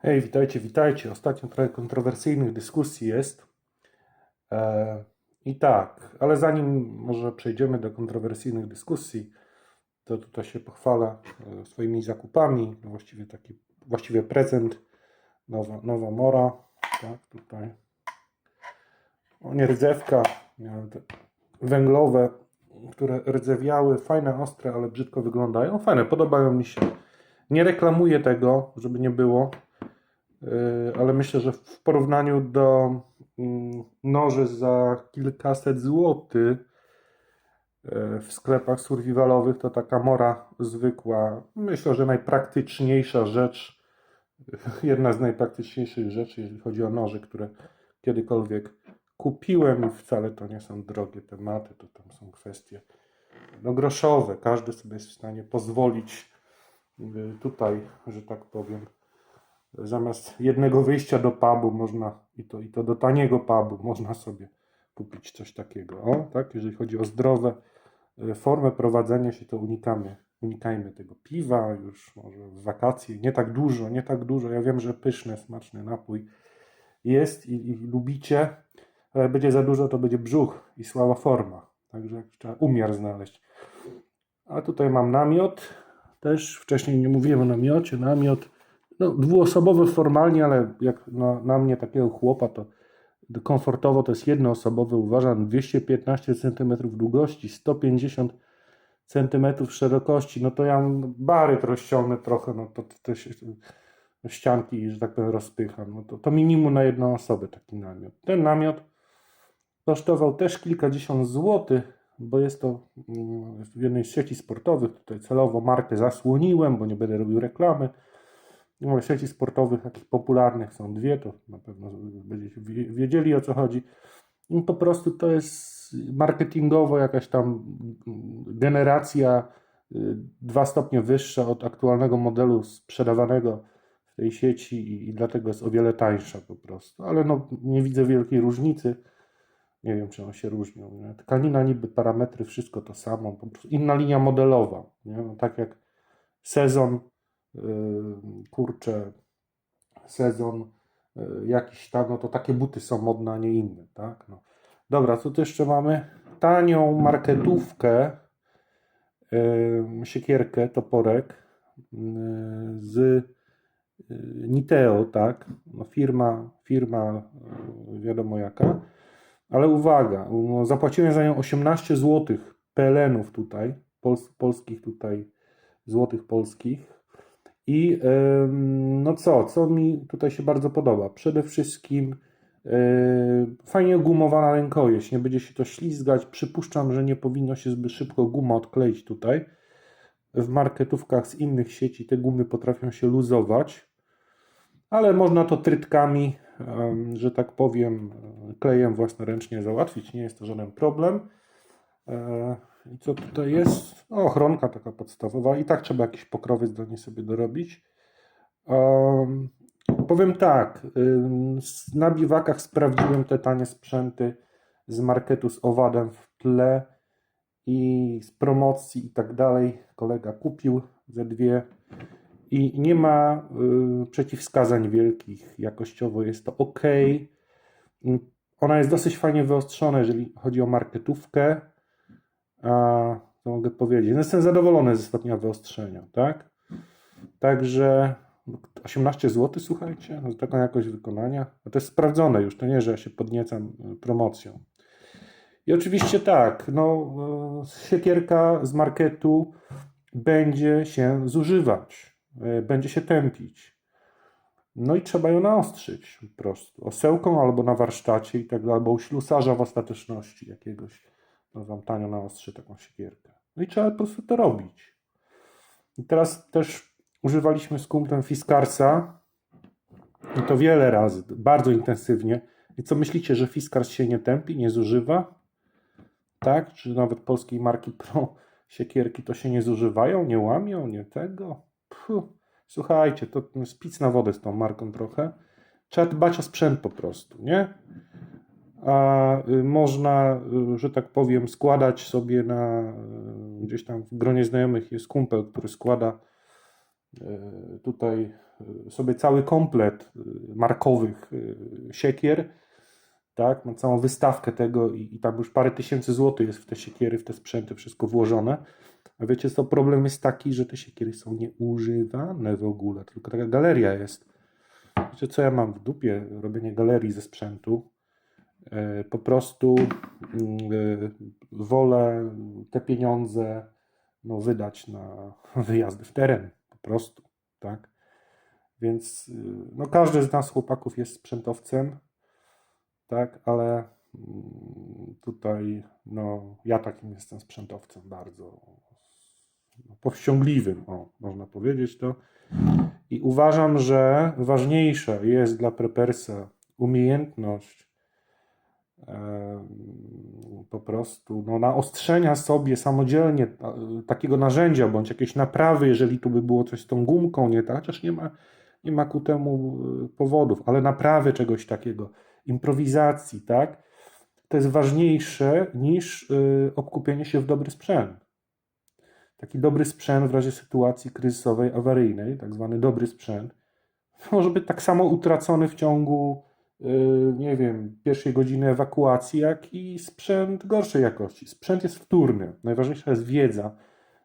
Hej, witajcie, witajcie. Ostatnio trochę kontrowersyjnych dyskusji jest. E, I tak, ale zanim może przejdziemy do kontrowersyjnych dyskusji, to tutaj się pochwalę e, swoimi zakupami. Właściwie taki, właściwie prezent, nowa, nowa mora. Tak, tutaj. O, nie rdzewka, miałem te węglowe, które rdzewiały, fajne, ostre, ale brzydko wyglądają. Fajne, podobają mi się. Nie reklamuję tego, żeby nie było. Yy, ale myślę, że w porównaniu do mm, noży za kilkaset złotych yy, w sklepach survivalowych, to taka mora zwykła, myślę, że najpraktyczniejsza rzecz, jedna z najpraktyczniejszych rzeczy, jeżeli chodzi o noże, które kiedykolwiek kupiłem i wcale to nie są drogie tematy, to tam są kwestie no, groszowe. Każdy sobie jest w stanie pozwolić yy, tutaj, że tak powiem, zamiast jednego wyjścia do pubu można i to, i to do taniego pubu można sobie kupić coś takiego. O, tak, jeżeli chodzi o zdrowe e, formę prowadzenia się, to unikamy, unikajmy tego piwa już może w wakacje, nie tak dużo, nie tak dużo. Ja wiem, że pyszny, smaczny napój jest i, i lubicie, ale jak będzie za dużo, to będzie brzuch i słaba forma. Także trzeba umiar znaleźć. A tutaj mam namiot. Też wcześniej nie mówiłem o namiocie. Namiot no, dwuosobowy formalnie, ale jak na, na mnie takiego chłopa, to komfortowo to jest jednoosobowy, uważam, 215 cm długości, 150 cm szerokości, no to ja baryt rozciągnę trochę, no to te ścianki, że tak powiem, rozpycham. No to, to minimum na jedną osobę taki namiot. Ten namiot kosztował też kilkadziesiąt złotych, bo jest to mm, w jednej z sieci sportowych. Tutaj celowo markę zasłoniłem, bo nie będę robił reklamy. No, sieci sportowych, takich popularnych są dwie, to na pewno będziecie wie- wiedzieli o co chodzi. I po prostu to jest marketingowo jakaś tam mm, generacja y, dwa stopnie wyższa od aktualnego modelu sprzedawanego w tej sieci i, dlatego jest o wiele tańsza po prostu. Ale no, nie widzę wielkiej różnicy. Nie wiem, czy one się różnią. Nie? Tkanina, niby parametry, wszystko to samo. Po prostu inna linia modelowa. Nie? No, tak jak sezon kurczę, sezon yy, jakiś tam, no to takie buty są modne, a nie inne, tak? No. Dobra, co tu jeszcze mamy? Tanią marketówkę, yy, siekierkę, toporek z Niteo, tak? No firma, firma wiadomo jaka. Ale uwaga, no zapłaciłem za nią 18 zł PLN-ów tutaj, pols, polskich tutaj, złotych polskich. I no co, co mi tutaj się bardzo podoba? Przede wszystkim yy, fajnie gumowana rękojeść, nie będzie się to ślizgać. Przypuszczam, że nie powinno się zbyt szybko guma odkleić tutaj. W marketówkach z innych sieci te gumy potrafią się luzować, ale można to trytkami, że tak powiem, e, klejem własnoręcznie załatwić. Nie jest to żaden problem. I co tutaj jest? O, ochronka taka podstawowa. I tak trzeba jakiś pokrowiec do niej sobie dorobić. Em, powiem tak, na biwakach sprawdziłem te tanie sprzęty z marketu z owadem w tle i z promocji i tak dalej. Kolega kupił ze dwie i nie ma y, przeciwwskazań wielkich. Jakościowo jest to ok. Ona jest dosyć fajnie wyostrzona, jeżeli chodzi o marketówkę. A, to mogę powiedzieć. No, jestem zadowolony ze stopnia wyostrzenia, tak? Także 18 zł, słuchajcie, no, za taką jakość wykonania. A to jest sprawdzone już, to nie, że ja się podniecam y, promocją. I oczywiście tak, no, y, siekierka z marketu będzie się zużywać, y, będzie się tępić. No i trzeba ją naostrzyć po prostu. Osełką albo na warsztacie i tak dalej, albo u ślusarza w ostateczności jakiegoś. Wam tanio naostrzy taką siekierkę. No i trzeba po prostu to robić. I teraz też używaliśmy z kumplem Fiskarsa i to wiele razy, bardzo intensywnie. I co myślicie, że Fiskars się nie tępi, nie zużywa? Tak? Czy nawet polskiej marki Pro siekierki to się nie zużywają, nie łamią, nie tego? Puh. Słuchajcie, to spic na wodę z tą marką trochę. Trzeba dbać o sprzęt po prostu, nie? A y, można, y, że tak powiem, składać sobie na y, gdzieś tam w gronie znajomych jest kumpel, który składa tutaj sobie cały komplet markowych siekier, tak, mam całą wystawkę tego i, i tam już parę tysięcy złotych jest w te siekiery, w te sprzęty, wszystko włożone. A wiecie co, problem jest taki, że te siekiery są nieużywane w ogóle, tylko taka galeria jest. Wiecie co ja mam w dupie, robienie galerii ze sprzętu. E, Po prostu mm, e, wolę te pieniądze no, wydać na wyjazdy w teren, po prostu, tak? Więc y, no, każdy z nas chłopaków jest sprzętowcem, tak, ale mm, tutaj no, ja takim jestem sprzętowcem bardzo no, powściągliwym, o, można powiedzieć to. I uważam, że ważniejsza jest dla prepersa umiejętność po prostu no, naostrzenia sobie samodzielnie ta- takiego narzędzia, bądź jakieś naprawy, jeżeli tu by było coś z tą gumką, nie tak? Chociaż nie ma, nie ma ku temu y, powodów, ale naprawy czegoś takiego, improwizacji, tak? To jest ważniejsze niż y, obkupienie się w dobry sprzęt. Taki dobry sprzęt w razie sytuacji kryzysowej, awaryjnej, tak zwany dobry sprzęt, może być tak samo utracony w ciągu, nie wiem, pierwszej godziny ewakuacji, jak i sprzęt gorszej jakości. Sprzęt jest wtórny. Najważniejsza jest wiedza.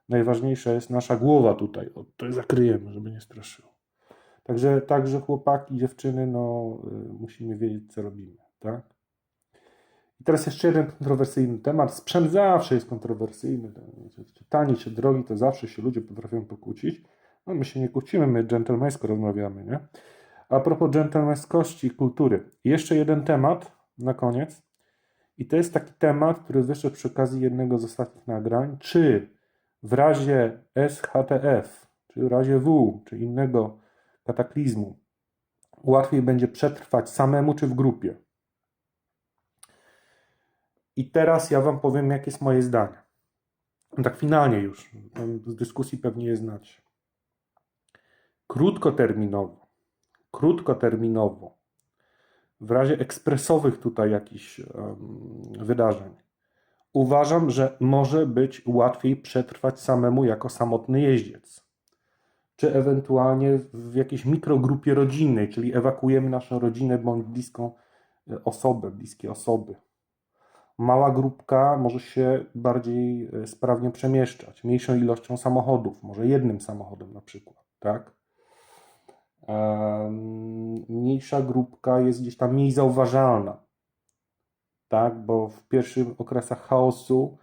Najważniejsza jest nasza głowa tutaj. O, to zakryjemy, żeby nie straszyło. Także, także chłopaki, dziewczyny, no, y, musimy wiedzieć, co robimy, tak? I teraz jeszcze jeden kontrowersyjny temat. Sprzęt zawsze jest kontrowersyjny. Czy Tani czy drogi, to zawsze się ludzie potrafią pokłócić. No my się nie kłócimy, my dżentelmeńsko rozmawiamy, nie? A propos dżentelmeńskości i kultury. Jeszcze jeden temat na koniec. I to jest taki temat, który wyszedł przy okazji jednego z ostatnich nagrań. Czy w razie SHTF, czy w razie W, czy innego kataklizmu, łatwiej będzie przetrwać samemu, czy w grupie? I teraz ja Wam powiem, jakie jest moje zdanie. Tak finalnie już. Z dyskusji pewnie je znacie. Krótkoterminowo, krótkoterminowo, w razie ekspresowych tutaj jakichś wydarzeń, uważam, że może być łatwiej przetrwać samemu jako samotny jeździec. Czy ewentualnie w jakiejś mikrogrupie rodzinnej, czyli ewakuujemy naszą rodzinę bądź bliską e, osobę, bliskie osoby mała grupka może się bardziej e, sprawnie przemieszczać, mniejszą ilością samochodów, może jednym samochodem na przykład, tak? Mniejsza grupka jest gdzieś tam mniej zauważalna, tak? Bo w pierwszych okresach chaosu,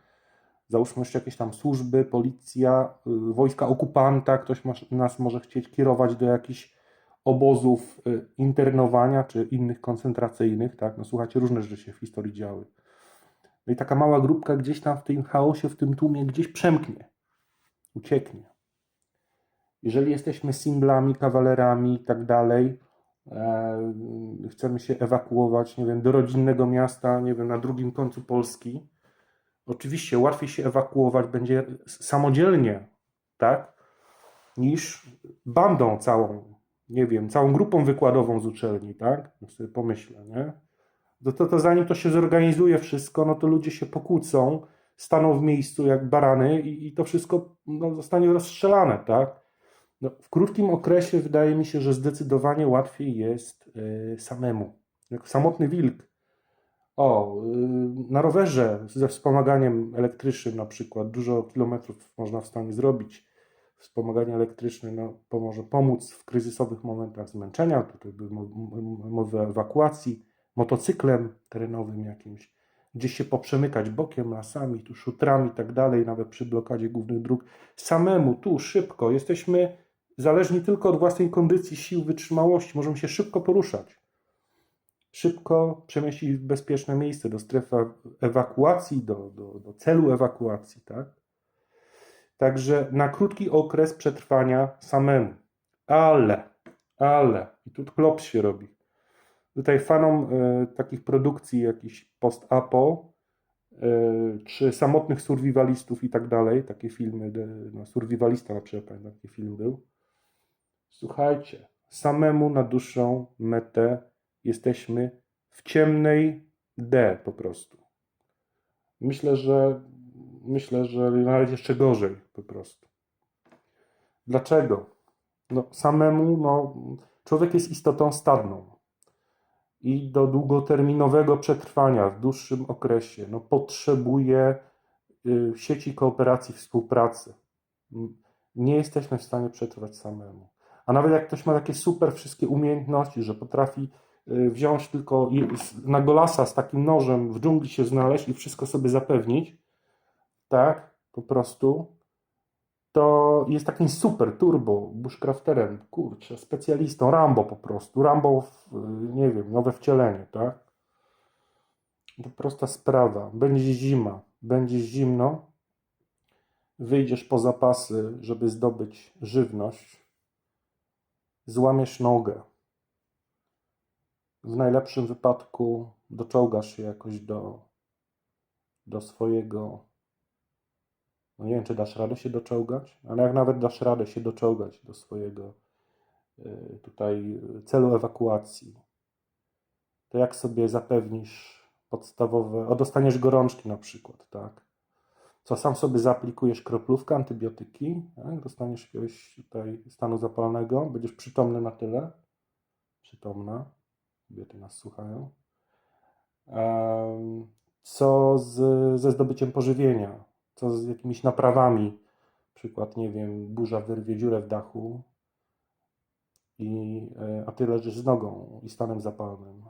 załóżmy jeszcze jakieś tam służby, policja, y, wojska okupanta, ktoś nas może chcieć kierować do jakichś obozów y, internowania czy innych koncentracyjnych, tak? No słuchajcie, różne rzeczy się w historii działy. No i taka mała grupka gdzieś tam w tym chaosie, w tym tłumie gdzieś przemknie, ucieknie. Jeżeli jesteśmy singlami, kawalerami i tak dalej, e, chcemy się ewakuować, nie wiem, do rodzinnego miasta, nie wiem, na drugim końcu Polski, oczywiście łatwiej się ewakuować będzie samodzielnie, tak, niż bandą całą, nie wiem, całą grupą wykładową z uczelni, tak? No sobie pomyślę, nie? No to, to zanim to się zorganizuje wszystko, no to ludzie się pokłócą, staną w miejscu jak barany i, i to wszystko no, zostanie rozstrzelane, tak? No, w krótkim okresie wydaje mi się, że zdecydowanie łatwiej jest y, samemu. Jak samotny wilk. O, y, na rowerze ze wspomaganiem elektrycznym na przykład dużo kilometrów można w stanie zrobić. Wspomaganie elektryczne no, pomoże pomóc w kryzysowych momentach zmęczenia. Tutaj by mo- m- mowy o ewakuacji motocyklem terenowym jakimś, gdzieś się poprzemykać bokiem, lasami, tu szutrami i tak dalej, nawet przy blokadzie głównych dróg. Samemu, tu, szybko. Jesteśmy zależni tylko od własnej kondycji, sił, wytrzymałości. Możemy się szybko poruszać. Szybko przemieścić w bezpieczne miejsce, do strefy ewakuacji, do, do, do celu ewakuacji, tak? Także na krótki okres przetrwania samemu. Ale, ale, i tu klops się robi. Tutaj fanom e, takich produkcji jakichś post-apo, e, czy samotnych survivalistów i tak dalej, takie filmy, no, survivalista na przykład, taki film był. Słuchajcie, samemu na dłuższą metę jesteśmy w ciemnej D po prostu. Myślę, że myślę, że nawet jeszcze gorzej po prostu. Dlaczego? no, samemu, no, człowiek jest istotą stadną i do długoterminowego przetrwania w dłuższym okresie no, potrzebuje y, sieci kooperacji, współpracy. Nie jesteśmy w stanie przetrwać samemu. A nawet jak ktoś ma takie super wszystkie umiejętności, że potrafi y, wziąć tylko na golasa z takim nożem w dżungli się znaleźć i wszystko sobie zapewnić, tak, po prostu, to jest takim super turbo bushcrafterem, kurczę, specjalistą, Rambo po prostu, Rambo, w, nie wiem, nowe wcielenie, tak? To prosta sprawa, będzie zima, będzie zimno, wyjdziesz po zapasy, żeby zdobyć żywność, złamiesz nogę. W najlepszym wypadku doczołgasz się jakoś do, do swojego no nie wiem, czy dasz radę się doczołgać, ale jak nawet dasz radę się doczołgać do swojego y, tutaj celu ewakuacji, to jak sobie zapewnisz podstawowe, o dostaniesz gorączki na przykład, tak? Co sam sobie zaaplikujesz kroplówkę, antybiotyki, tak? dostaniesz jakiegoś tutaj stanu zapalnego, będziesz przytomny na tyle, przytomna, kobiety nas słuchają, co z, ze zdobyciem pożywienia, co z jakimiś naprawami, przykład, nie wiem, burza wyrwie dziurę w dachu, i, e, a ty leżysz z nogą i stanem zapalnym.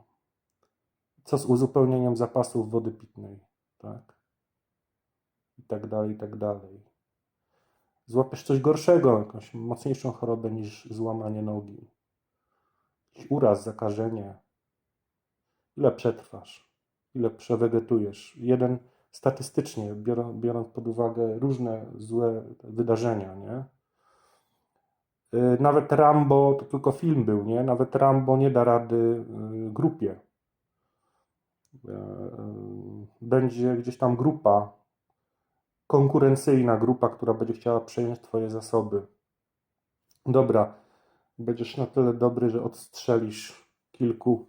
Co z uzupełnieniem zapasów wody pitnej, tak? I tak dalej, i tak dalej. Złapiesz coś gorszego, jakąś mocniejszą chorobę niż złamanie nogi. Jakiś uraz, zakażenie. Ile przetrwasz? Ile przewegetujesz? Jeden statystycznie, biorą- biorąc pod uwagę różne złe wydarzenia, nie? Y, Nawet Rambo, to tylko film był, nie? Nawet Rambo nie da rady y, grupie. Y, Będzie gdzieś tam grupa, konkurencyjna grupa, która będzie chciała przejąć Twoje zasoby. Dobra, będziesz na tyle dobry, że odstrzelisz kilku,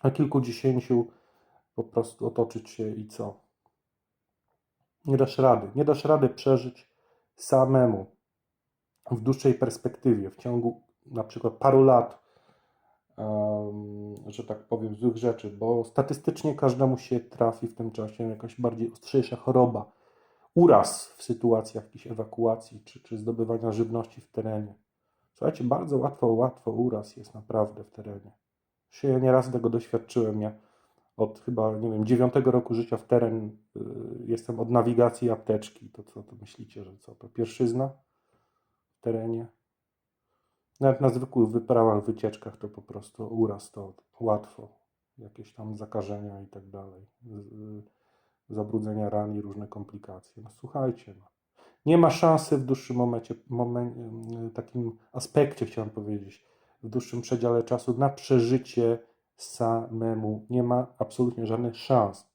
a kilkudziesięciu po prostu otoczyć się i co? Nie dasz rady. Nie dasz rady przeżyć samemu w dłuższej perspektywie, w ciągu na przykład paru lat, że tak powiem, złych rzeczy, bo statystycznie każdemu się trafi w tym czasie jakaś bardziej ostrzejsza choroba, uraz w sytuacjach jakiejś ewakuacji czy, czy zdobywania żywności w terenie. Słuchajcie, bardzo łatwo, łatwo uraz jest naprawdę w terenie. Się ja nieraz tego doświadczyłem. Ja od chyba, nie wiem, dziewiątego roku życia w teren y, jestem od nawigacji apteczki. To co to myślicie, że co? To pierwszyzna w terenie? Nawet na zwykłych wyprawach, wycieczkach to po prostu uraz, to łatwo. Jakieś tam zakażenia i tak dalej. Z- y, Zabrudzenia ran i różne komplikacje. No słuchajcie, no. nie ma szansy w dłuższym momencie, momencie, takim aspekcie chciałem powiedzieć, w dłuższym przedziale czasu na przeżycie samemu. Nie ma absolutnie żadnych szans.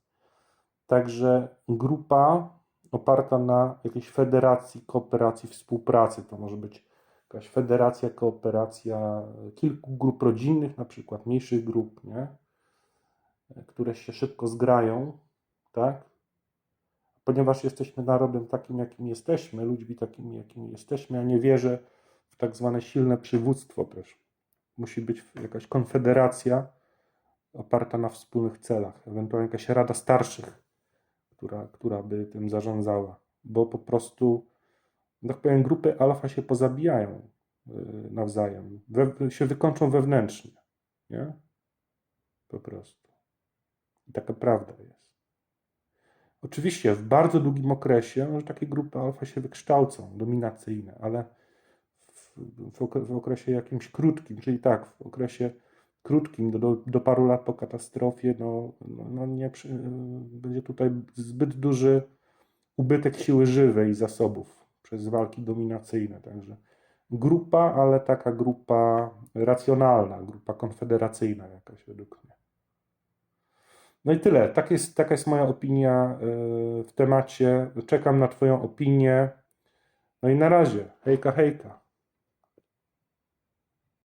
Także grupa oparta na jakiejś federacji, kooperacji, współpracy. To może być jakaś federacja, kooperacja kilku grup rodzinnych, na przykład mniejszych grup, nie? które się szybko zgrają, tak? Ponieważ jesteśmy narodem takim, jakim jesteśmy, ludźmi takimi, jakimi jesteśmy, ja nie wierzę w tak zwane silne przywództwo też. Musi być jakaś konfederacja oparta na wspólnych celach, ewentualnie jakaś rada starszych, która, która by tym zarządzała, bo po prostu, tak powiem, grupy alfa się pozabijają y, nawzajem, we, się wykończą wewnętrznie, nie? Po prostu. I taka prawda jest. Oczywiście w bardzo długim okresie może takie grupy alfa się wykształcą, dominacyjne, ale w, w, okre- w okresie jakimś krótkim, czyli tak, w okresie krótkim, do, do, do paru lat po katastrofie, no, no, no nie, yy, będzie tutaj zbyt duży ubytek siły żywej i zasobów przez walki dominacyjne. Także grupa, ale taka grupa racjonalna, grupa konfederacyjna jakaś według mnie. No i tyle. Tak jest, taka jest moja opinia yy, w temacie. Czekam na Twoją opinię. No i na razie. Hejka, hejka.